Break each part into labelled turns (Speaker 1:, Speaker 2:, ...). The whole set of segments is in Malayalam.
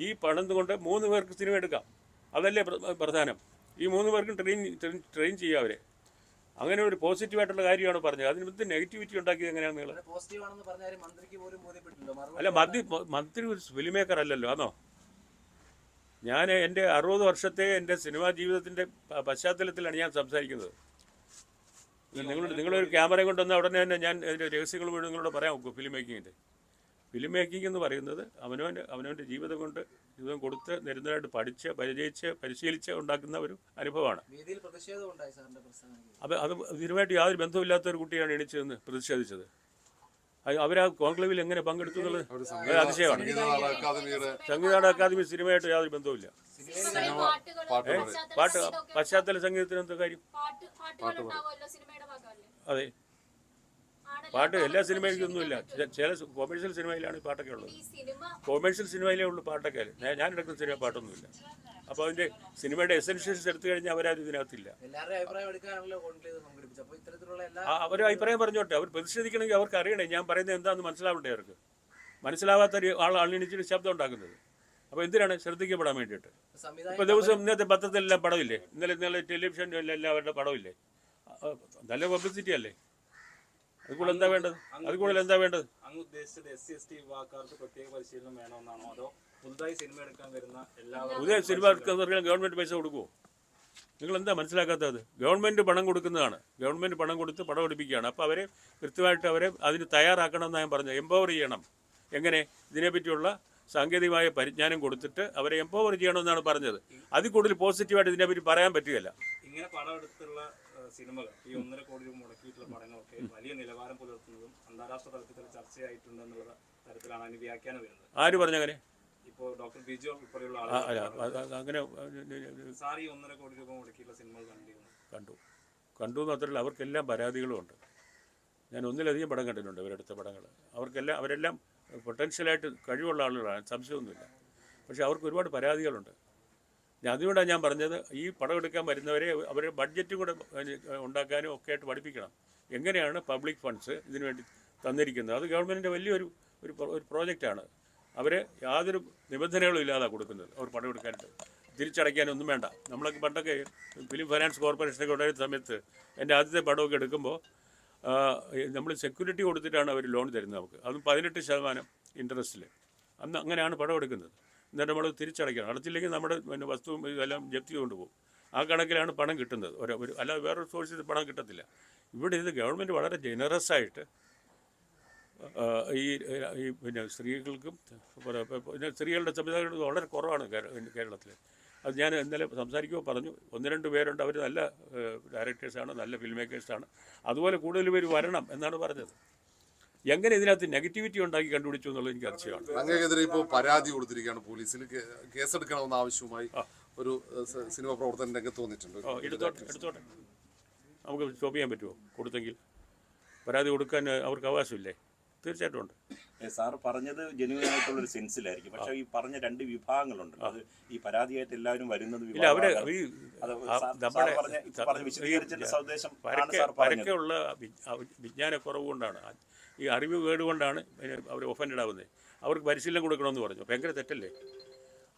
Speaker 1: ഈ പണം കൊണ്ട് മൂന്ന് പേർക്ക് സിനിമ എടുക്കാം. അതല്ലേ പ്രധാനം. ഈ മൂന്ന് പേർക്കും ട്രെയിൻ ട്രെയിൻ- ചെയ്യുക അവരെ. അങ്ങനെ ഒരു പോസിറ്റീവായിട്ടുള്ള കാര്യമാണ് പറഞ്ഞത്. അതിന് എന്ത് നെഗറ്റിവിറ്റി ഉണ്ടാക്കിയത് എങ്ങനെയാണ് നിങ്ങൾ അല്ല മന്ത്രി മന്ത്രി ഒരു ഫിലിം മേക്കർ അല്ലല്ലോ ആണോ ഞാൻ എന്റെ അറുപത് വർഷത്തെ എന്റെ സിനിമാ ജീവിതത്തിന്റെ പശ്ചാത്തലത്തിലാണ് ഞാൻ സംസാരിക്കുന്നത്. നിങ്ങൾ നിങ്ങളൊരു ക്യാമറ കൊണ്ടുവന്ന ഉടനെ തന്നെ ഞാൻ അതിന്റെ രഹസ്യങ്ങൾ മുഴുവൻ നിങ്ങളോട് പറയാം ഫിലിം മേക്കിങ്ങിന്റെ. ഫിലിം മേക്കിംഗ് എന്ന് പറയുന്നത് അവനവന്റെ അവനവന്റെ ജീവിതം കൊണ്ട് ജീവിതം കൊടുത്ത് നിരന്തരമായിട്ട് പഠിച്ച് പരിചയിച്ച് പരിശീലിച്ച് ഉണ്ടാക്കുന്ന ഒരു അനുഭവമാണ്.
Speaker 2: അപ്പം
Speaker 1: അത് ഇതുമായിട്ട് ഇതിനുമായിട്ട് യാതൊരു ബന്ധമില്ലാത്ത ഒരു കുട്ടിയാണ് എണീച്ചതെന്ന് നിന്ന് പ്രതിഷേധിച്ചത്. അവർ അവരാ കോൺക്ലേവിൽ എങ്ങനെ പങ്കെടുത്തു എന്നുള്ളത് അതിശയമാണ്.
Speaker 3: സംഗീത നാടക
Speaker 1: സംഗീത അക്കാദമി സിനിമയായിട്ട് യാതൊരു ബന്ധവുമില്ല.
Speaker 3: പാട്ട്
Speaker 1: പശ്ചാത്തല സംഗീതത്തിന് എന്താ കാര്യം?
Speaker 4: പാട്ട് പാട്ടുകൾ ഉണ്ടാവുമല്ലോ സിനിമയുടെ ഭാഗമല്ലേ?
Speaker 1: അതെ. പാട്ട് എല്ലാ സിനിമയിലും ഒന്നുമില്ല. ചില കൊമേഴ്ഷ്യൽ സിനിമയിലാണ് ഈ പാട്ടൊക്കെ ഉള്ളത്.
Speaker 4: ഈ സിനിമ
Speaker 1: കൊമേഴ്ഷ്യൽ സിനിമയിലേ ഉള്ളൂ പാട്ടൊക്കെ. ഞാൻ- ഞാൻ എടുക്കുന്ന സിനിമ പാട്ടൊന്നുമില്ല. അപ്പോൾ അതിന്റെ സിനിമയുടെ എസെൻഷ്യൽസ് എടുത്തു കഴിഞ്ഞാൽ അവരാരും ഇതിനകത്തില്ല. അവർ അഭിപ്രായം പറഞ്ഞോട്ടെ. അവർ പ്രതിഷേധിക്കണമെങ്കിൽ അവർക്ക് അറിയണേ. ഞാൻ പറയുന്നത് എന്താണെന്ന് മനസ്സിലാവണ്ടേ അവർക്ക്? മനസ്സിലാവാത്ത ഒരു ആൾ അണിണിച്ചിട്ട് ശബ്ദം ഉണ്ടാക്കുന്നത്. അപ്പോൾ എന്തിനാണ് ശ്രദ്ധിക്കപ്പെടാൻ വേണ്ടിയിട്ട്? ഇപ്പോൾ ദിവസം ഇന്നത്തെ പത്രത്തിലെല്ലാം പടമില്ലേ? ഇന്നലെ ഇന്നലെ ടെലിവിഷനിലെല്ലാം എല്ലാവരുടെ പടമില്ലേ? നല്ല പബ്ലിസിറ്റി അല്ലേ? അത് കൂടുതൽ എന്താ വേണ്ടത്? അത് കൂടുതൽ എന്താ വേണ്ടത്?
Speaker 5: അങ്ങ് ഉദ്ദേശിച്ചത് എസ് സി എസ് ടി വിഭാഗക്കാർക്ക് പ്രത്യേക പരിശീലനം വേണമെന്നാണോ? അതോ പുതുതായി സിനിമ എടുക്കാൻ വരുന്ന എല്ലാവർക്കും
Speaker 1: പുതിയ സിനിമ എടുക്കുന്നവർക്ക് ഗവൺമെന്റ് പൈസ കൊടുക്കുമോ നിങ്ങൾ എന്താ മനസ്സിലാക്കാത്തത്? ഗവൺമെന്റ് പണം കൊടുക്കുന്നതാണ്. ഗവൺമെന്റ് പണം കൊടുത്ത് പണം എടുപ്പിക്കുകയാണ് അപ്പോൾ അവരെ കൃത്യമായിട്ട് അവരെ അതിന് തയ്യാറാക്കണമെന്നാണ് ഞാൻ പറഞ്ഞത്. എംപവർ ചെയ്യണം. എങ്ങനെ? ഇതിനെപ്പറ്റിയുള്ള സാങ്കേതികമായ പരിജ്ഞാനം കൊടുത്തിട്ട് അവരെ എംപവർ ചെയ്യണമെന്നാണ് പറഞ്ഞത്. അതിൽ കൂടുതൽ പോസിറ്റീവായിട്ട് ഇതിനെപ്പറ്റി പറയാൻ പറ്റുകയില്ല.
Speaker 5: ഇങ്ങനെ പടം എടുത്തുള്ള സിനിമകൾ ഈ ഒന്നര കോടി രൂപ മുടക്കിയിട്ടുള്ള പടങ്ങളൊക്കെ വലിയ നിലവാരം പുലർത്തുന്നതും അന്താരാഷ്ട്ര തലത്തിൽ ചർച്ചയായിട്ടുണ്ട് എന്നുള്ള തരത്തിലാണ് അതിന് വ്യാഖ്യാനം വരുന്നത്.
Speaker 1: ആര് പറഞ്ഞങ്ങനെ
Speaker 5: ഇപ്പോ ഡോക്ടർ ബിജു ഉൾപ്പെടെയുള്ള ആളുകൾ
Speaker 1: അങ്ങനെ
Speaker 5: സാർ ഈ ഒന്നര കോടി രൂപ മുടക്കിയിട്ടുള്ള സിനിമകൾ കണ്ടിരുന്നു
Speaker 1: കണ്ടു. കണ്ടു മാത്രമല്ല അവർക്കെല്ലാം പരാതികളുമുണ്ട് ഞാൻ ഒന്നിലധികം പടം കണ്ടിട്ടുണ്ട് ഇവരെടുത്ത പടങ്ങൾ. അവർക്കെല്ലാം അവരെല്ലാം പൊട്ടൻഷ്യലായിട്ട് കഴിവുള്ള ആളുകളാണ് സംശയമൊന്നുമില്ല. പക്ഷേ അവർക്ക് ഒരുപാട് പരാതികളുണ്ട്. അതുകൊണ്ടാണ് ഞാൻ പറഞ്ഞത് ഈ പടം എടുക്കാൻ വരുന്നവരെ അവരുടെ ബഡ്ജറ്റും കൂടെ ഉണ്ടാക്കാനും ഒക്കെ ആയിട്ട് പഠിപ്പിക്കണം. എങ്ങനെയാണ് പബ്ലിക് ഫണ്ട്സ് ഇതിനു വേണ്ടി തന്നിരിക്കുന്നത്? അത് ഗവൺമെന്റിന്റെ വലിയൊരു ഒരു ഒരു പ്രോജക്റ്റാണ് അവർ യാതൊരു നിബന്ധനകളും ഇല്ലാതെ കൊടുക്കുന്നത് അവർ പടം എടുക്കാനായിട്ട്. തിരിച്ചടയ്ക്കാനൊന്നും വേണ്ട. നമ്മളൊക്കെ പണ്ടൊക്കെ ഫിലിം ഫൈനാൻസ് കോർപ്പറേഷനൊക്കെ ഉണ്ടായിരുന്ന സമയത്ത് എന്റെ ആദ്യത്തെ പടമൊക്കെ എടുക്കുമ്പോൾ നമ്മൾ സെക്യൂരിറ്റി കൊടുത്തിട്ടാണ് അവർ ലോൺ തരുന്നത് നമുക്ക്. അതും പതിനെട്ട് ശതമാനം ഇൻട്രസ്റ്റിൽ അന്ന് അങ്ങനെയാണ് പടം എടുക്കുന്നത്. എന്നിട്ട് നമ്മൾ തിരിച്ചടയ്ക്കണം. അടച്ചില്ലെങ്കിൽ നമ്മുടെ പിന്നെ വസ്തുവും ഇതെല്ലാം ജപ്തി കൊണ്ടുപോകും. ആ കണക്കിലാണ് പണം കിട്ടുന്നത്. ഒരു ഒരു അല്ല വേറൊരു സോഴ്സിൽ പണം കിട്ടത്തില്ല. ഇവിടെ ഇത് ഗവൺമെന്റ് വളരെ ജനറസ് ആയിട്ട് ഈ പിന്നെ സ്ത്രീകൾക്കും പിന്നെ സ്ത്രീകളുടെ സംവിധാനം വളരെ കുറവാണ് കേരളത്തിൽ അത് ഞാൻ ഇന്നലെ സംസാരിക്കുമ്പോൾ പറഞ്ഞു ഒന്ന് രണ്ട് പേരുണ്ട്. അവർ നല്ല ഡയറക്ടേഴ്സാണ് നല്ല ഫിലിം മേക്കേഴ്സാണ് അതുപോലെ കൂടുതൽ പേര് വരണം എന്നാണ് പറഞ്ഞത്. എങ്ങനെ ഇതിനകത്ത് നെഗറ്റിവിറ്റി ഉണ്ടാക്കി കണ്ടുപിടിച്ചു എന്നുള്ളത് എനിക്ക് അതിശയമാണ്.
Speaker 3: അങ്ങനെതിരെ ഇപ്പോൾ പരാതി കൊടുത്തിരിക്കുകയാണ് പോലീസിൽ കേസെടുക്കണമെന്ന ആവശ്യവുമായി ഒരു സിനിമ പ്രവർത്തന രംഗത്ത് വന്നിട്ടുണ്ട്.
Speaker 1: എടുത്തോട്ടെ എടുത്തോട്ടെ. നമുക്ക് സ്റ്റോപ്പ് ചെയ്യാൻ പറ്റുമോ? കൊടുത്തെങ്കിൽ. പരാതി കൊടുക്കാൻ അവർക്ക് അവകാശമില്ലേ? തീർച്ചയായിട്ടും ഉണ്ട്.
Speaker 6: സാർ പറഞ്ഞത് ജനുവൻ ആയിട്ടുള്ള ഒരു സെൻസിലായിരിക്കും പക്ഷെ ഈ പറഞ്ഞ രണ്ട് വിഭാഗങ്ങളുണ്ട്. അത് ഈ പരാതിയായിട്ട് എല്ലാവരും വരുന്നത്
Speaker 1: പരക്കെയുള്ള വിജ്ഞാനക്കുറവ് കൊണ്ടാണ്. ഈ അറിവ് കേടുകൊണ്ടാണ് അവർ ഒഫൻഡ് ആവുന്നത് അവർക്ക് പരിശീലനം കൊടുക്കണമെന്ന് പറഞ്ഞു. ഭയങ്കര തെറ്റല്ലേ?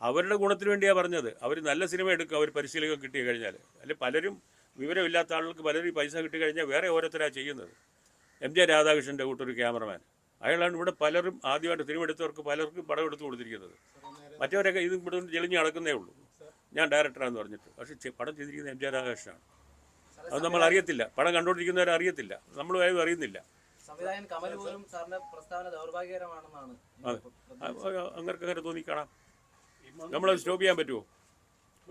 Speaker 1: അവരുടെ ഗുണത്തിന് വേണ്ടിയാണ് പറഞ്ഞത്. അവർ നല്ല സിനിമ എടുക്കും അവർ പരിശീലനം കിട്ടി കഴിഞ്ഞാൽ അല്ലെ പലരും വിവരമില്ലാത്ത ആളുകൾക്ക് പലരും ഈ പൈസ കിട്ടി കഴിഞ്ഞാൽ വേറെ ഓരോരുത്തരാണ് ചെയ്യുന്നത്. എം ജെ രാധാകൃഷ്ണന്റെ കൂട്ടൊരു ക്യാമറമാൻ. അയാളാണ് ഇവിടെ പലരും ആദ്യമായിട്ട് സിനിമ എടുത്തവർക്ക് പലർക്കും പടം എടുത്തു കൊടുത്തിരിക്കുന്നത്. മറ്റവരൊക്കെ ഇത് ഇവിടെ നിന്ന് ജെളിഞ്ഞ് നടക്കുന്നേ ഉള്ളൂ. ഞാൻ ഡയറക്ടറാന്ന് പറഞ്ഞിട്ട്. പക്ഷേ പടം ചെയ്തിരിക്കുന്നത് എം ജെ രാധാകൃഷ്ണനാണ്. അത് നമ്മൾ അറിയത്തില്ല. പടം കണ്ടുകൊണ്ടിരിക്കുന്നവർ അറിയത്തില്ല. നമ്മൾ ആരും അറിയുന്നില്ല. അങ്ങനെ അങ്ങനെ അങ്ങനെ തോന്നിക്കാണാം നമ്മളത് സ്റ്റോപ്പ് ചെയ്യാൻ പറ്റുമോ?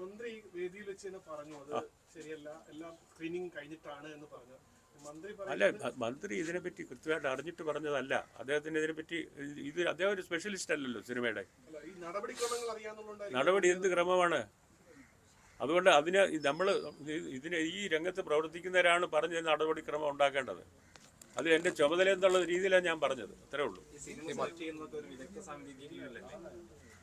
Speaker 7: മന്ത്രി വേദിയിൽ വെച്ച് തന്നെ പറഞ്ഞു. അത് ശരിയല്ല. എല്ലാം സ്ക്രീനിങ് കഴിഞ്ഞിട്ടാണ് എന്ന് പറഞ്ഞു.
Speaker 1: അല്ല മന്ത്രി ഇതിനെപ്പറ്റി കൃത്യമായിട്ട് അറിഞ്ഞിട്ട് പറഞ്ഞതല്ല. അദ്ദേഹത്തിന് ഇതിനെപ്പറ്റി ഇത് ഇത് അദ്ദേഹം ഒരു സ്പെഷ്യലിസ്റ്റ് അല്ലല്ലോ സിനിമയുടെ. നടപടി എന്ത് ക്രമമാണ്? അതുകൊണ്ട് അതിന് നമ്മൾ ഇതിന് ഈ രംഗത്ത് പ്രവർത്തിക്കുന്നവരാണ് പറഞ്ഞ നടപടിക്രമം ഉണ്ടാക്കേണ്ടത്. അത് എന്റെ ചുമതല എന്നുള്ള രീതിയിലാണ് ഞാൻ പറഞ്ഞത്. അത്രേ ഉള്ളൂ.
Speaker 5: ഈ സിനിമ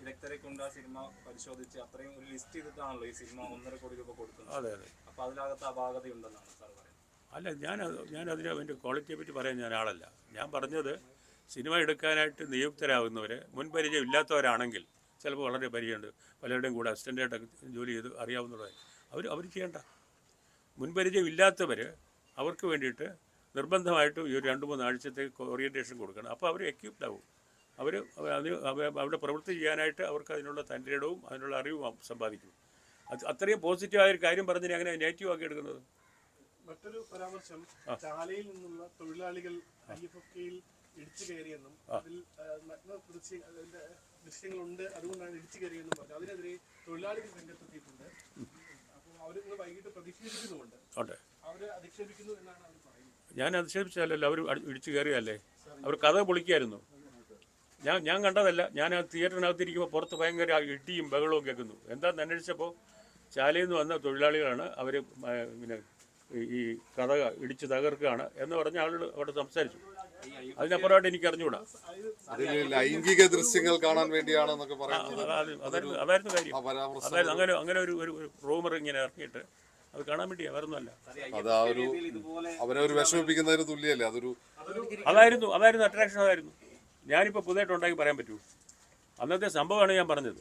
Speaker 5: വിദഗ്ധരെ കൊണ്ട് ആ പരിശോധിച്ച് അത്രയും ഒരു ലിസ്റ്റ് ചെയ്തിട്ടാണല്ലോ ഈ സിനിമ ഒന്നര കോടി രൂപ കൊടുക്കുന്നത്.
Speaker 1: അതെ അതെ.
Speaker 5: അപ്പൊ അതിനകത്ത് സാർ പറയുന്നത്
Speaker 1: അല്ല ഞാൻ ഞാൻ അതിന് അതിന്റെ ക്വാളിറ്റിയെ പറ്റി പറയാൻ ഞാൻ ആളല്ല ഞാൻ പറഞ്ഞത് സിനിമ എടുക്കാനായിട്ട് നിയുക്തരാകുന്നവർ മുൻപരിചയം ഇല്ലാത്തവരാണെങ്കിൽ ചിലപ്പോൾ വളരെ പരിചയമുണ്ട്. പലരുടെയും കൂടെ അസിസ്റ്റന്റായിട്ടൊക്കെ ജോലി ചെയ്ത് അറിയാവുന്നതായി അവർ അവർ ചെയ്യണ്ട. മുൻപരിചയം ഇല്ലാത്തവർ അവർക്ക് വേണ്ടിയിട്ട് നിർബന്ധമായിട്ടും ഈ ഒരു രണ്ട് മൂന്ന് ആഴ്ചത്തേക്ക് ഓറിയന്റേഷൻ കൊടുക്കണം. അപ്പോൾ അവർ എക്യൂപ്ഡ് ആവും. അവർ അവിടെ പ്രവൃത്തി ചെയ്യാനായിട്ട് അവർക്ക് അതിനുള്ള തന്റെ ഇടവും അതിനുള്ള അറിവും സമ്പാദിക്കും. അത് അത്രയും പോസിറ്റീവായ ഒരു കാര്യം പറഞ്ഞിട്ട് അങ്ങനെ നെഗറ്റീവ് ആക്കി എടുക്കുന്നത്?
Speaker 7: മറ്റൊരു പരാമർശം ചാലയിൽ നിന്നുള്ള തൊഴിലാളികൾ അയ്യപ്പൊക്കയിൽ ഇടിച്ചു കയറിയെന്നും അതിൽ നഗ്ന ദൃശ്യ അതിന്റെ ദൃശ്യങ്ങളുണ്ട് അതുകൊണ്ടാണ് ഇടിച്ചു കയറിയെന്നും പറഞ്ഞു. അതിനെതിരെ തൊഴിലാളികൾ രംഗത്തെത്തിയിട്ടുണ്ട്. അപ്പോൾ അവർ ഇന്ന് വൈകിട്ട് പ്രതിഷേധിക്കുന്നുമുണ്ട്. അവരെ അവർ അധിക്ഷേപിക്കുന്നു എന്നാണ് അവർ പറയുന്നത്.
Speaker 1: ഞാൻ അധിക്ഷേപിച്ചാലല്ലോ അവർ ഇടിച്ചു കയറിയല്ലേ? അവർ കഥ പൊളിക്കായിരുന്നു. ഞാൻ ഞാൻ കണ്ടതല്ല ഞാൻ ആ തിയേറ്ററിനകത്തിരിക്കുമ്പോൾ പുറത്ത് ഭയങ്കര ഇടിയും ബഹളവും കേൾക്കുന്നു. എന്താണെന്ന് അന്വേഷിച്ചപ്പോൾ ചാലയിൽ നിന്ന് വന്ന തൊഴിലാളികളാണ് അവർ പിന്നെ ഈ- കഥ ഇടിച്ച് തകർക്കുകയാണ് എന്ന് പറഞ്ഞ ആളുകൾ അവിടെ സംസാരിച്ചു. അതിനപ്പുറമായിട്ട് എനിക്ക് അറിഞ്ഞുകൂടാ.
Speaker 3: ലൈംഗിക ദൃശ്യങ്ങൾ കാണാൻ വേണ്ടിയാണെന്നൊക്കെ
Speaker 1: അതായിരുന്നു അതായിരുന്നു കാര്യം. അതായിരുന്നു അങ്ങനെ അങ്ങനെ ഒരു ഒരു റൂമർ ഇങ്ങനെ ഇറക്കിയിട്ട് അത് കാണാൻ വേണ്ടിയാ വരുന്നല്ല
Speaker 3: അത് ആ ഒരു അവരെ ഒരു വിഷമിപ്പിക്കുന്നതിന് തുല്യല്ലേ അതൊരു
Speaker 1: അതായിരുന്നു അതായിരുന്നു അട്രാക്ഷൻ അതായിരുന്നു. ഞാനിപ്പോൾ പുതിയതായിട്ട് ഉണ്ടാക്കി പറയാൻ പറ്റൂ അന്നത്തെ സംഭവമാണ് ഞാൻ പറഞ്ഞത്.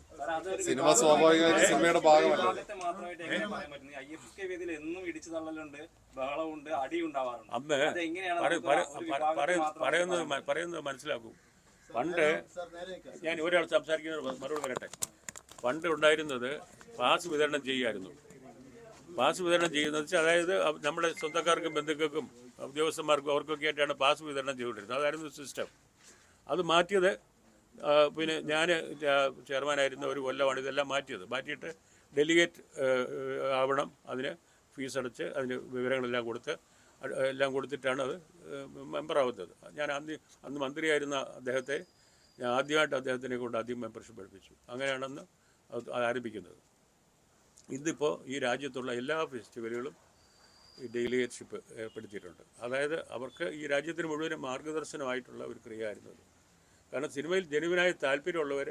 Speaker 3: സിനിമ സ്വാഭാവികമായിട്ട് സിനിമയുടെ ഭാഗമല്ല?
Speaker 5: ഭാഗത്തെ മാത്രമായിട്ട് എങ്ങനെ പറയാൻ പറ്റുന്നത്? ഐ എഫ് എന്നും ഇടിച്ചു ബഹളമുണ്ട് അടി ഉണ്ടാവാറുണ്ട്
Speaker 1: അന്ന് പറയുന്നത് പറയുന്നത്? മനസ്സിലാക്കും. പണ്ട് ഞാൻ ഒരാൾ സംസാരിക്കുന്ന മറുപടി വരട്ടെ പണ്ട് ഉണ്ടായിരുന്നത് പാസ് വിതരണം ചെയ്യുമായിരുന്നു പാസ് വിതരണം ചെയ്യുന്നത് വെച്ചാൽ അതായത് നമ്മുടെ സ്വന്തക്കാർക്കും ബന്ധുക്കൾക്കും ഉദ്യോഗസ്ഥന്മാർക്കും അവർക്കൊക്കെ ആയിട്ടാണ് പാസ് വിതരണം ചെയ്തുകൊണ്ടിരുന്നത്. അതായിരുന്നു സിസ്റ്റം. അത് മാറ്റിയത് പിന്നെ ഞാൻ ചെയർമാനായിരുന്ന ഒരു കൊല്ലമാണ് ഇതെല്ലാം മാറ്റിയത്. മാറ്റിയിട്ട് ഡെലിഗേറ്റ് ആവണം അതിന് ഫീസ് അടച്ച് അതിന് വിവരങ്ങളെല്ലാം കൊടുത്ത് എല്ലാം കൊടുത്തിട്ടാണ് അത് മെമ്പറാവുന്നത്. ഞാൻ അന്ന് അന്ന് മന്ത്രിയായിരുന്ന അദ്ദേഹത്തെ ഞാൻ ആദ്യമായിട്ട് അദ്ദേഹത്തിനെ കൊണ്ട് ആദ്യം മെമ്പർഷിപ്പ് എടുപ്പിച്ചു. അങ്ങനെയാണെന്ന് ആരംഭിക്കുന്നത്. ഇന്നിപ്പോൾ ഈ രാജ്യത്തുള്ള എല്ലാ ഫെസ്റ്റിവലുകളും ഈ ഡെയിലിയേറ്റ്ഷിപ്പ് ഏർപ്പെടുത്തിയിട്ടുണ്ട്. അതായത് അവർക്ക് ഈ രാജ്യത്തിന് മുഴുവനും മാർഗദർശനമായിട്ടുള്ള ഒരു ക്രിയയായിരുന്നു അത്. കാരണം സിനിമയിൽ ജനുവിനായി താല്പര്യമുള്ളവർ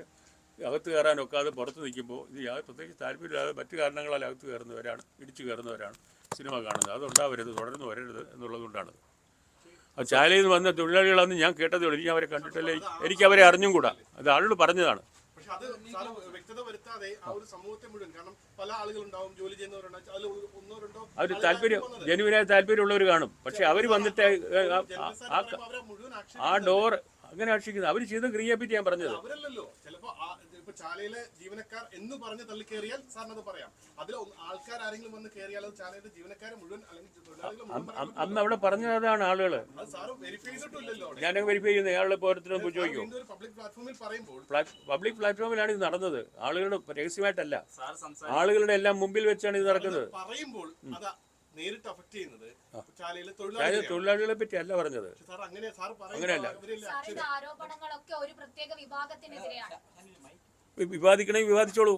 Speaker 1: അകത്ത് കയറാൻ ഒക്കാതെ പുറത്ത് നിൽക്കുമ്പോൾ ഇത് യാതൊരു പ്രത്യേകിച്ച് താല്പര്യമില്ലാതെ മറ്റു കാരണങ്ങളാൽ അകത്ത് കയറുന്നവരാണ് ഇടിച്ചു കയറുന്നവരാണ് സിനിമ കാണുന്നത്. അതുണ്ടാവരുത് തുടർന്ന് വരരുത് എന്നുള്ളതുകൊണ്ടാണ് ആ ചാലയിൽ നിന്ന് വന്ന തൊഴിലാളികളാണെന്ന് ഞാൻ കേട്ടതേ ഉള്ളൂ. എനിക്ക് അവരെ കണ്ടിട്ടല്ലേ എനിക്ക് അവരെ അറിഞ്ഞും കൂടാ. അത് ആളുകൾ പറഞ്ഞതാണ്.
Speaker 7: പക്ഷെ അത് സാറ് വ്യക്തത വരുത്താതെ ആ ഒരു സമൂഹത്തെ മുഴുവൻ കാരണം പല ആളുകളുണ്ടാവും ജോലി ചെയ്യുന്നവരുണ്ടാവും അതിൽ ഒന്നോ രണ്ടോ
Speaker 1: അവർ താല്പര്യം. ജനുവിനായ താല്പര്യമുള്ളവർ കാണും. പക്ഷെ അവർ വന്നിട്ട് ആ-
Speaker 7: അവരെ
Speaker 1: ഡോർ അങ്ങനെ ആക്ഷിക്കുന്നത്. അവർ ചെയ്ത ക്രിയയെ പറ്റി ഞാൻ പറഞ്ഞത്.
Speaker 7: അവരല്ലല്ലോ. ചിലപ്പോ ഇപ്പൊ ചാലയിലെ ജീവനക്കാർ എന്ന് പറഞ്ഞ് തള്ളിക്കേറിയാൽ സാറിന് അത് പറയാം. അതിൽ ആൾക്കാർ ആരെങ്കിലും വന്ന് കയറിയാൽ അത് ചാലയിലെ ജീവനക്കാരെ മുഴുവൻ അല്ലെങ്കിൽ
Speaker 1: അന്ന് അവിടെ പറഞ്ഞതാണ് ആളുകൾ ഞാൻ വെരിഫൈ ചെയ്യുന്നത് അയാളുടെ പോരത്തിനും ചോദിക്കും.
Speaker 7: പബ്ലിക്
Speaker 1: പ്ലാറ്റ്ഫോമിലാണ് ഇത് നടന്നത്. ആളുകളുടെ രഹസ്യമായിട്ടല്ല. ആളുകളുടെ എല്ലാം മുമ്പിൽ വെച്ചാണ് ഇത് നടക്കുന്നത്.
Speaker 7: പറയുമ്പോൾ നേരിട്ട് അഫക്ട് ചെയ്യുന്നത് ചാലയിലെ
Speaker 1: തൊഴിലാളികളെ പറ്റി അല്ല പറഞ്ഞത്
Speaker 7: സാർ അങ്ങനെ സാർ
Speaker 1: അങ്ങനെയല്ല.
Speaker 4: ആരോപണങ്ങളൊക്കെ ഒരു പ്രത്യേക വിഭാഗത്തിനെതിരെയാണ്.
Speaker 1: വിവാദിക്കണമെങ്കിൽ വിവാദിച്ചോളൂ.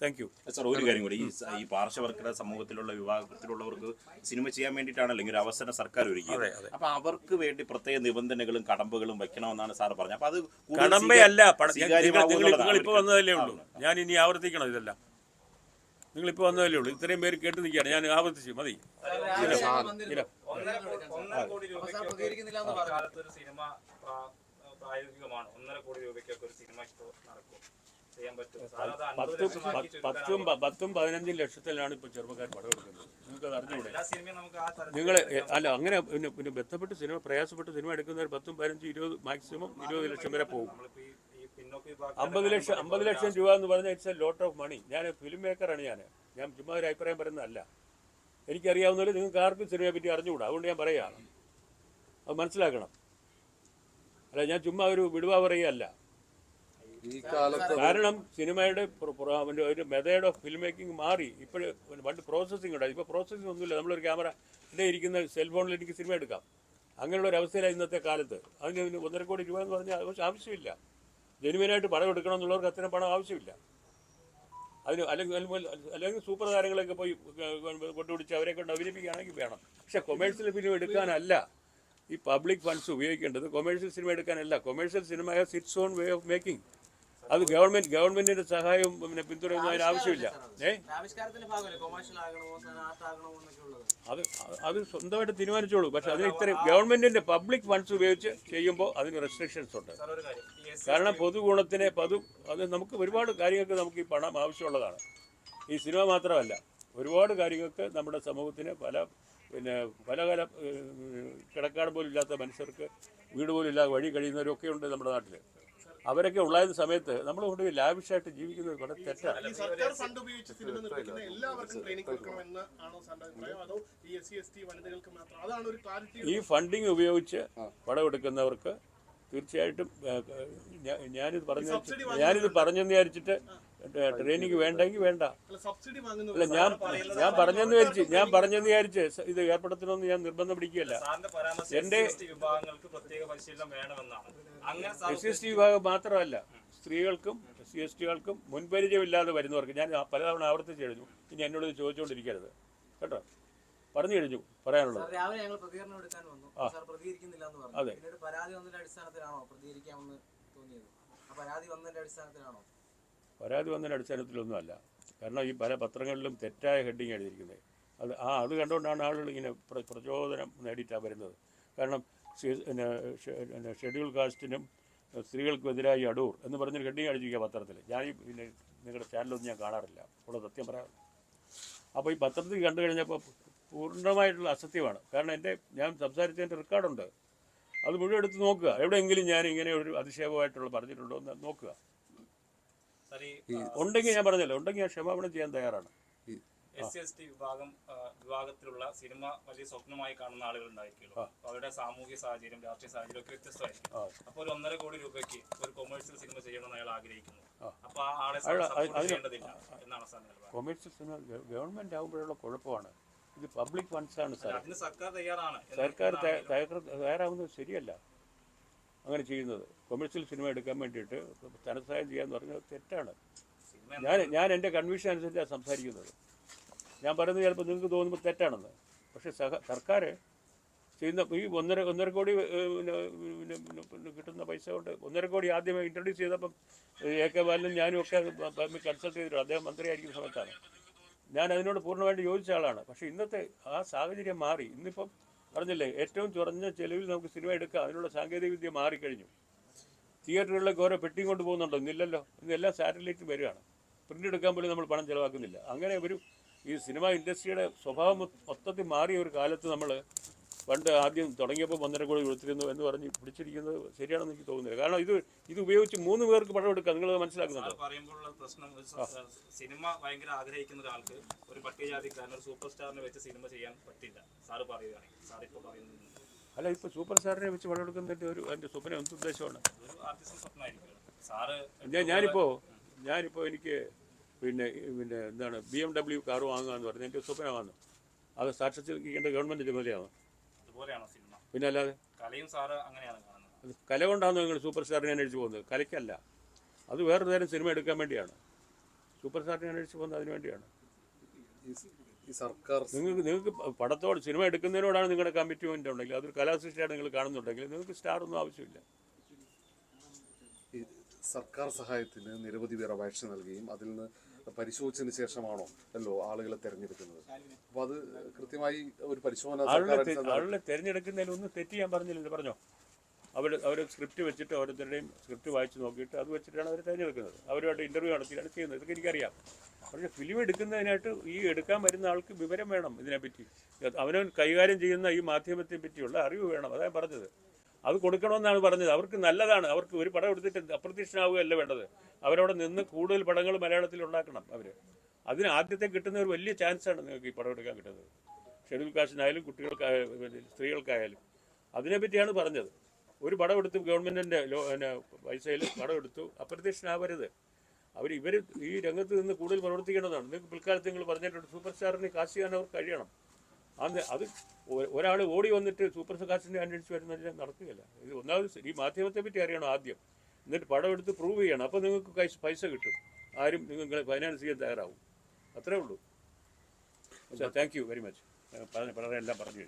Speaker 1: താങ്ക് യു
Speaker 6: സാർ ഒരു കാര്യം കൂടി. ഈ പാർശ്വവർക്കര സമൂഹത്തിലുള്ള വിഭാഗത്തിലുള്ളവർക്ക് സിനിമ ചെയ്യാൻ വേണ്ടിയിട്ടാണ് അല്ലെങ്കിൽ ഒരു അവസരം സർക്കാർ ഒരുക്കിയത്. അപ്പൊ അവർക്ക് വേണ്ടി പ്രത്യേക നിബന്ധനകളും കടമ്പകളും വെക്കണമെന്നാണ് സാർ പറഞ്ഞത്. അപ്പൊ അത്
Speaker 1: കടമ്പയല്ല നിങ്ങൾ
Speaker 6: അവർക്ക്.
Speaker 1: വന്നതല്ലേ ഉള്ളൂ. ഞാൻ ഇനി ആവർത്തിക്കണം ഇതെല്ലാം? നിങ്ങളിപ്പോൾ വന്നതല്ലേ ഉള്ളൂ. ഇത്രയും പേര് കേട്ട് നിൽക്കുകയാണ്. ഞാൻ ആവർത്തിച്ചു. മതി. പത്തും പത്തും പതിനഞ്ചും ലക്ഷത്തിലാണ് ഇപ്പോൾ ചെറുപ്പക്കാർ പടം എടുക്കുന്നത്. നിങ്ങൾക്ക് അത് അറിഞ്ഞുകൂടെ
Speaker 5: എല്ലാ സിനിമയും നമുക്ക് ആ തരത്തിൽ
Speaker 1: നിങ്ങൾ അല്ല അങ്ങനെ പിന്നെ പിന്നെ ബന്ധപ്പെട്ട് സിനിമ പ്രയാസപ്പെട്ട് സിനിമ എടുക്കുന്നവർ പത്തും പതിനഞ്ചും ഇരുപത് മാക്സിമം ഇരുപത് ലക്ഷം വരെ പോകും. അമ്പത് ലക്ഷം അമ്പത് ലക്ഷം രൂപ എന്ന് പറഞ്ഞാൽ it's a lot of money ഞാൻ ഫിലിം മേക്കറാണ് ഞാൻ ഞാൻ ചുമ്മാ ഒരു അഭിപ്രായം പറയുന്നതല്ല. എനിക്കറിയാവുന്നതിൽ നിങ്ങൾക്ക് ആർക്കും സിനിമയെ പറ്റി അറിഞ്ഞുകൂടാ. അതുകൊണ്ട് ഞാൻ പറയുകയാണ് അത് മനസ്സിലാക്കണം. അല്ല ഞാൻ ചുമ്മാ ഒരു വിടുവ പറയുകയല്ല. കാരണം സിനിമയുടെ ഒരു മെത്തേഡ് ഓഫ് ഫിലിം മേക്കിംഗ് മാറി. ഇപ്പോഴും പണ്ട് പ്രോസസ്സിംഗ് ഉണ്ടായി. ഇപ്പോൾ പ്രോസസ്സിംഗ് ഒന്നുമില്ല. നമ്മളൊരു ക്യാമറ ഇവിടെ ഇരിക്കുന്ന സെൽഫോണിൽ എനിക്ക് സിനിമ എടുക്കാം. അങ്ങനെയുള്ള ഒരു അവസ്ഥയിലാണ് ഇന്നത്തെ കാലത്ത്. അതിന് ഒന്നര കോടി രൂപ എന്ന് പറഞ്ഞാൽ അത് ആവശ്യമില്ല. ജനുവിനായിട്ട് പണം എടുക്കണം എന്നുള്ളവർക്ക് അത്രയും പണം ആവശ്യമില്ല. അതിന് അല്ലെങ്കിൽ അല്ലെങ്കിൽ- സൂപ്പർ താരങ്ങളൊക്കെ പോയി കൊണ്ടുപിടിച്ച് അവരെ കൊണ്ട് അഭിനയിപ്പിക്കുകയാണെങ്കിൽ വേണം. പക്ഷെ കൊമേഴ്സ്യൽ ഫിലിം എടുക്കാനല്ല ഈ പബ്ലിക് ഫണ്ട്സ് ഉപയോഗിക്കേണ്ടത്. Commercial cinema എടുക്കാനല്ല. Commercial cinema has its own way of making. അത് ഗവൺമെന്റ് ഗവൺമെന്റിന്റെ സഹായവും പിന്നെ പിന്തുണയൊന്നും അതിന് ആവശ്യമില്ല. ഏ? അത് അത് സ്വന്തമായിട്ട് തീരുമാനിച്ചോളൂ. പക്ഷെ അതിന് ഇത്രയും ഗവൺമെന്റിന്റെ പബ്ലിക് ഫണ്ട്സ് ഉപയോഗിച്ച് ചെയ്യുമ്പോൾ അതിന് റെസ്ട്രിക്ഷൻസ് ഉണ്ട്. കാരണം പൊതുഗുണത്തിനെ പൊതു അത് നമുക്ക് ഒരുപാട് കാര്യങ്ങൾക്ക് നമുക്ക് ഈ പണം ആവശ്യമുള്ളതാണ്. ഈ സിനിമ മാത്രമല്ല ഒരുപാട് കാര്യങ്ങൾക്ക് നമ്മുടെ സമൂഹത്തിന് പല പിന്നെ പല പല കിടക്കാട് പോലും ഇല്ലാത്ത മനുഷ്യർക്ക് വീട് പോലും ഇല്ലാതെ വഴി കഴിയുന്നവരൊക്കെ ഉണ്ട് നമ്മുടെ നാട്ടിൽ അവരൊക്കെ ഉള്ളായിരുന്ന സമയത്ത് നമ്മൾ കൊണ്ട് ലാവിഷായിട്ട് ജീവിക്കുന്നത് വളരെ തെറ്റാണ്.
Speaker 7: ഈ സർക്കാർ ഫണ്ട് ഉപയോഗിച്ച് സിനിമ നിർമ്മിക്കുന്ന എല്ലാവർക്കും ട്രെയിനിങ് കൊടുക്കണമെന്ന് ആണോ അതോ ഈ എസ് സി എസ് ടി വനിതകൾക്ക് മാത്രം? അതാണ് ഒരു ക്ലാരിറ്റി
Speaker 1: ഈ ഫണ്ടിങ് ഉപയോഗിച്ച് പടമെടുക്കുന്നവർക്ക് തീർച്ചയായിട്ടും ഞാനിത് പറഞ്ഞു ഞാനിത് പറഞ്ഞെന്ന് വിചാരിച്ചിട്ട് ട്രെയിനിങ് വേണ്ടെങ്കിൽ വേണ്ട.
Speaker 7: അല്ല
Speaker 1: ഞാൻ ഞാൻ പറഞ്ഞെന്ന് വിചാരിച്ച് ഞാൻ പറഞ്ഞെന്ന് വിചാരിച്ച് ഇത് ഏർപ്പെടുത്തണമെന്ന് ഞാൻ നിർബന്ധം പിടിക്കുകയല്ല. എന്റെ-
Speaker 5: എസ് വിഭാഗങ്ങൾക്ക് പ്രത്യേക പരിശീലനം വേണമെന്നാണ്. അങ്ങനെ സാർ
Speaker 1: എസ് ടി വിഭാഗം മാത്രമല്ല സ്ത്രീകൾക്കും എസ് സി എസ് ടികൾക്കും മുൻപരിചയമില്ലാതെ വരുന്നവർക്ക് ഞാൻ പലതവണ ആവർത്തിച്ച് കഴിഞ്ഞു ഇനി എന്നോട് ഇത് ചോദിച്ചുകൊണ്ടിരിക്കരുത് കേട്ടോ? പറഞ്ഞു കഴിഞ്ഞു പറയാനുള്ളത്.
Speaker 2: സാർ രാവിലെ ഞങ്ങൾ പ്രതികരണം എടുക്കാൻ വന്നു. സാർ പ്രതികരിക്കുന്നില്ല എന്ന് പറഞ്ഞു.
Speaker 1: അതെ.
Speaker 2: പിന്നീട് പരാതി വന്നതിന്റെ അടിസ്ഥാനത്തിലാണോ പ്രതികരിക്കാമെന്ന് തോന്നിയത്? ആ പരാതി വന്നതിന്റെ അടിസ്ഥാനത്തിലാണോ?
Speaker 1: പരാതി വന്നതിന്റെ അടിസ്ഥാനത്തിലൊന്നുമല്ല. കാരണം ഈ പല പത്രങ്ങളിലും തെറ്റായ ഹെഡിങ് എഴുതിയിരിക്കുന്നത്. അത് ആ അത് കണ്ടുകൊണ്ടാണ് ആളുകൾ ഇങ്ങനെ പ്ര- പ്രചോദനം നേടിയിട്ടാണ് വരുന്നത്. കാരണം പിന്നെ ഷെഡ്യൂൾ കാസ്റ്റിനും സ്ത്രീകൾക്കെതിരായി അടൂർ എന്ന് പറഞ്ഞൊരു ഹെഡിങ് അടിച്ചിരിക്കുക പത്രത്തിൽ ഞാൻ ഈ പിന്നെ നിങ്ങളുടെ ചാനലൊന്നും ഞാൻ കാണാറില്ല. ഉള്ള സത്യം പറയാറില്ല അപ്പോൾ ഈ പത്രത്തിൽ കണ്ടു കഴിഞ്ഞപ്പോൾ പൂർണമായിട്ടുള്ള അസത്യമാണ്. കാരണം എന്റെ ഞാൻ സംസാരിച്ചതിന്റെ റെക്കോർഡുണ്ട്. അത് മുഴുവൻ എടുത്ത് നോക്കുക. എവിടെയെങ്കിലും ഞാൻ ഇങ്ങനെ ഒരു അതിശയമായിട്ടുള്ള പറഞ്ഞിട്ടുണ്ടോ എന്ന് നോക്കുക. ഉണ്ടെങ്കിൽ ഞാൻ പറഞ്ഞല്ലോ ഉണ്ടെങ്കിൽ ഞാൻ ക്ഷമാപണം ചെയ്യാൻ തയ്യാറാണ്.
Speaker 5: എസ് സി എസ് ടി വിഭാഗം വിഭാഗത്തിലുള്ള സിനിമ വലിയ സ്വപ്നമായി കാണുന്ന ആളുകൾ ഉണ്ടായിരിക്കുമല്ലോ. അവരുടെ സാമൂഹിക സാഹചര്യം രാഷ്ട്രീയ സാഹചര്യം ഒക്കെ വ്യത്യസ്തമായിരിക്കും.
Speaker 1: അപ്പോൾ
Speaker 5: അപ്പൊ ഒരു ഒന്നര കോടി രൂപയ്ക്ക് ഒരു കൊമേഴ്സ്യൽ സിനിമ ചെയ്യണമെന്ന് അയാൾ ആഗ്രഹിക്കുന്നു.
Speaker 1: അപ്പോൾ
Speaker 5: അപ്പൊ ആ ആളെ ചെയ്യേണ്ടതില്ല എന്നാണ്
Speaker 1: കൊമേഴ്സ്യൽ സിനിമ ഗവൺമെന്റ് ആകുമ്പോഴുള്ള കുഴപ്പമാണ്. ഇത് പബ്ലിക് ഫണ്ട്സാണ് സാർ
Speaker 5: സർക്കാർ തയ്യാറാണ്.
Speaker 1: സർക്കാർ തയ്യാറാവുന്നത് ശരിയല്ല. അങ്ങനെ ചെയ്യുന്നത്. കൊമേഴ്സ്യൽ സിനിമ എടുക്കാൻ വേണ്ടിയിട്ട് ധനസഹായം ചെയ്യാന്ന് പറഞ്ഞത് തെറ്റാണ്. ഞാൻ ഞാൻ എന്റെ കൺവീഷൻ അനുസരിച്ചാണ് സംസാരിക്കുന്നത്. ഞാൻ പറയുന്നത് ചിലപ്പോൾ നിങ്ങൾക്ക് തോന്നുമ്പോൾ തെറ്റാണെന്ന്. പക്ഷേ സഹ സർക്കാർ ചെയ്യുന്ന ഈ ഒന്നര ഒന്നര കോടി കിട്ടുന്ന പൈസ കൊണ്ട് ഒന്നര കോടി ആദ്യം ഇൻട്രൊഡ്യൂസ് ചെയ്തപ്പം എ കെ ബാലനും ഞാനും ഒക്കെ കൺസൾട്ട് ചെയ്തിട്ടുണ്ട്. അദ്ദേഹം മന്ത്രിയായിരിക്കുന്ന സമയത്താണ്. ഞാൻ അതിനോട് പൂർണമായിട്ട് യോജിച്ച ആളാണ്. പക്ഷേ ഇന്നത്തെ ആ സാഹചര്യം മാറി. ഇന്നിപ്പം പറഞ്ഞില്ലേ ഏറ്റവും കുറഞ്ഞ ചെലവിൽ നമുക്ക് സിനിമ എടുക്കാം. അതിനുള്ള സാങ്കേതികവിദ്യ മാറിക്കഴിഞ്ഞു. തിയേറ്ററുകളിലേക്ക് ഓരോ പെട്ടിയും കൊണ്ട് പോകുന്നുണ്ടോ? ഇന്നില്ലല്ലോ. ഇന്നെല്ലാം സാറ്റലൈറ്റ് വരികയാണ് പ്രിന്റ് എടുക്കാൻ പോലും നമ്മൾ പണം ചിലവാക്കുന്നില്ല. അങ്ങനെ ഒരു ഈ സിനിമ ഇൻഡസ്ട്രിയുടെ സ്വഭാവം മൊത്തത്തിൽ മാറിയ ഒരു കാലത്ത് നമ്മൾ പണ്ട് ആദ്യം തുടങ്ങിയപ്പോൾ ഒന്നര കോടി കൊടുത്തിരുന്നു എന്ന് പറഞ്ഞ് പിടിച്ചിരിക്കുന്നത് ശരിയാണെന്ന് എനിക്ക് തോന്നുന്നില്ല. കാരണം ഇത് ഇത് ഉപയോഗിച്ച് മൂന്ന് പേർക്ക് പണം എടുക്കാം. നിങ്ങൾ മനസ്സിലാക്കുന്നുണ്ടോ?
Speaker 5: പറയുമ്പോഴുള്ള പ്രശ്നം സിനിമ ഭയങ്കര ആഗ്രഹിക്കുന്ന ഒരാൾക്ക് ഒരു പട്ടികജാതിക്കാരൻ ഒരു സൂപ്പർ സ്റ്റാറിനെ വെച്ച് സിനിമ ചെയ്യാൻ പറ്റില്ല. സാറ് പറയുകയാണെങ്കിൽ സാർ ഇപ്പോൾ പറയുന്നത്
Speaker 1: അല്ല ഇപ്പോൾ സൂപ്പർ സ്റ്റാറിനെ വെച്ച് പണം എടുക്കുന്നതിന്റെ ഒരു എന്റെ സ്വപ്നം എന്ത് ഉദ്ദേശമാണ്? ഞാൻ ഞാനിപ്പോൾ ഞാനിപ്പോൾ എനിക്ക് പിന്നെ പിന്നെ എന്താണ് ബി എം ഡബ്ല്യു കാർ വാങ്ങുക എന്ന് പറഞ്ഞാൽ എന്റെ സ്വപ്നമാണ് അത് സാക്ഷാത്കരിക്കേണ്ട ഗവൺമെന്റ് ചുമതലയാണ്
Speaker 5: അതുപോലെയാണോ സിനിമ?
Speaker 1: പിന്നെ അല്ലാതെ
Speaker 5: കലയും സാറ് അങ്ങനെയാണ് കാണുന്നത്.
Speaker 1: കല കൊണ്ടാണ് നിങ്ങൾ സൂപ്പർ സ്റ്റാറിനെ അന്വേഷിച്ച് പോകുന്നത്. കലയ്ക്കല്ല. അത് വേറൊരു നേരം സിനിമ എടുക്കാൻ വേണ്ടിയാണ്. സൂപ്പർ സ്റ്റാറിനെ അന്വേഷിച്ച് പോകുന്നത് അതിന് വേണ്ടിയാണ്.
Speaker 3: ഈ സർക്കാർ
Speaker 1: നിങ്ങൾക്ക് നിങ്ങൾക്ക് പടത്തോട് സിനിമ എടുക്കുന്നതിനോടാണ് നിങ്ങളുടെ കമ്മിറ്റ്മെന്റ് ഉണ്ടെങ്കിൽ അതൊരു കലാസൃഷ്ടിയാണ് നിങ്ങൾ കാണുന്നുണ്ടെങ്കിൽ നിങ്ങൾക്ക് സ്റ്റാർ ഒന്നും ആവശ്യമില്ല.
Speaker 3: സർക്കാർ സഹായത്തിന് നിരവധി പേർ അപേക്ഷ നൽകുകയും അതിൽ നിന്ന് പരിശോധിച്ചതിന് ശേഷമാണോ അല്ലോ ആളുകളെ തെരഞ്ഞെടുക്കുന്നത്? അപ്പൊ അത് കൃത്യമായി ഒരു പരിശോധന
Speaker 1: ആളുകളെ തെരഞ്ഞെടുക്കുന്നതിൽ ഒന്ന് തെറ്റ് ഞാൻ പറഞ്ഞില്ല പറഞ്ഞോ? അവർ അവർ സ്ക്രിപ്റ്റ് വെച്ചിട്ട് ഓരോരുത്തരുടെയും സ്ക്രിപ്റ്റ് വായിച്ച് നോക്കിയിട്ട് അത് വെച്ചിട്ടാണ് അവർ തിരഞ്ഞെടുക്കുന്നത്. അവരുമായിട്ട് ഇന്റർവ്യൂ നടത്തിയാണ് ചെയ്യുന്നത്. ഇതൊക്കെ എനിക്കറിയാം. പക്ഷേ ഫിലിം എടുക്കുന്നതിനായിട്ട് ഈ എടുക്കാൻ വരുന്ന ആൾക്ക് വിവരം വേണം ഇതിനെപ്പറ്റി. അവനവൻ കൈകാര്യം ചെയ്യുന്ന ഈ മാധ്യമത്തെ പറ്റിയുള്ള അറിവ് വേണം. അതാണ് പറഞ്ഞത്. അത് കൊടുക്കണമെന്നാണ് പറഞ്ഞത്. അവർക്ക് നല്ലതാണ്. അവർക്ക് ഒരു പടം എടുത്തിട്ട് അപ്രത്യക്ഷനാവുകയല്ല വേണ്ടത്. അവരവിടെ നിന്ന് കൂടുതൽ പടങ്ങൾ മലയാളത്തിൽ ഉണ്ടാക്കണം അവർ അതിന് ആദ്യത്തെ കിട്ടുന്ന ഒരു വലിയ ചാൻസാണ് നിങ്ങൾക്ക് ഈ പടം എടുക്കാൻ കിട്ടുന്നത്. ഷെഡ്യൂൾ കാസ്റ്റിനായാലും കുട്ടികൾക്കായാലും സ്ത്രീകൾക്കായാലും. അതിനെപ്പറ്റിയാണ് പറഞ്ഞത്. ഒരു പടം എടുത്ത് ഗവൺമെന്റിന്റെ ലോ പൈസയിൽ പടം എടുത്തു അപ്രത്യക്ഷനാവരുത് അവർ ഇവർ ഈ രംഗത്ത് നിന്ന് കൂടുതൽ പ്രവർത്തിക്കേണ്ടതാണ്. നിങ്ങൾക്ക് പിൽക്കാലത്ത് നിങ്ങൾ പറഞ്ഞിട്ടുണ്ട് സൂപ്പർ സ്റ്റാറിന് കാശ് ചെയ്യാൻ അവർ കഴിയണം. അന്ന് അത് ഒരാൾ ഓടി വന്നിട്ട് സൂപ്പർ കാസ്റ്റിനെ അന്വേഷിച്ച് വരുന്നതിന് നടക്കുകയില്ല. ഇത് ഒന്നാമത് ഈ മാധ്യമത്തെ പറ്റി അറിയണം ആദ്യം. എന്നിട്ട് പടം എടുത്ത് പ്രൂവ് ചെയ്യണം. അപ്പോൾ നിങ്ങൾക്ക് കൈസ് പൈസ കിട്ടും. ആരും നിങ്ങളെ ഫൈനാൻസ് ചെയ്യാൻ തയ്യാറാവും. അത്രേ ഉള്ളൂ. താങ്ക് യു വെരി മച്ച് പറഞ്ഞ വളരെ എല്ലാം പറഞ്ഞു